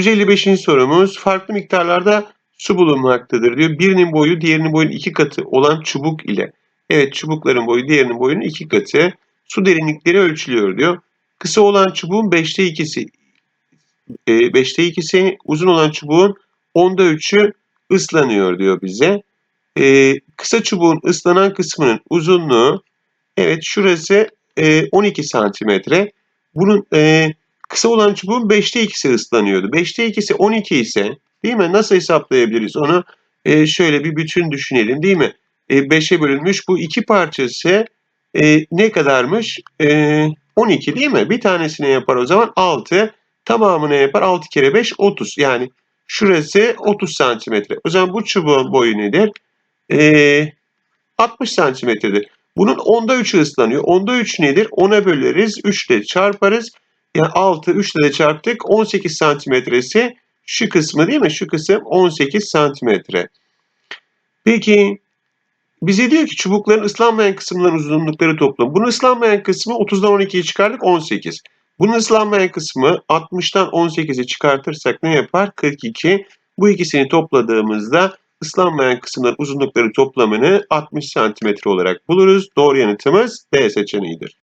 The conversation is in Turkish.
155. sorumuz farklı miktarlarda su bulunmaktadır diyor. Birinin boyu diğerinin boyunun iki katı olan çubuk ile. Evet çubukların boyu diğerinin boyunun iki katı. Su derinlikleri ölçülüyor diyor. Kısa olan çubuğun 5'te ikisi, e, 5'te ikisi uzun olan çubuğun 10'da 3'ü ıslanıyor diyor bize. E, kısa çubuğun ıslanan kısmının uzunluğu evet şurası e, 12 santimetre. Bunun e, kısa olan çubuğun 5'te ikisi ıslanıyordu. 5'te ikisi 12 ise değil mi? Nasıl hesaplayabiliriz onu? E, şöyle bir bütün düşünelim değil mi? E, 5'e bölünmüş bu iki parçası e, ne kadarmış? E, 12 değil mi? Bir tanesine yapar o zaman 6. Tamamına yapar 6 kere 5 30. Yani şurası 30 santimetre. O zaman bu çubuğun boyu nedir? E, 60 santimetredir. Bunun onda 3'ü ıslanıyor. Onda 3 nedir? 10'a böleriz. 3 ile çarparız. Yani 6 3 ile de çarptık. 18 santimetresi şu kısmı değil mi? Şu kısım 18 santimetre. Peki bize diyor ki çubukların ıslanmayan kısımların uzunlukları toplam. Bunun ıslanmayan kısmı 30'dan 12'yi çıkardık 18. Bunun ıslanmayan kısmı 60'tan 18'i çıkartırsak ne yapar? 42. Bu ikisini topladığımızda ıslanmayan kısımların uzunlukları toplamını 60 santimetre olarak buluruz. Doğru yanıtımız D seçeneğidir.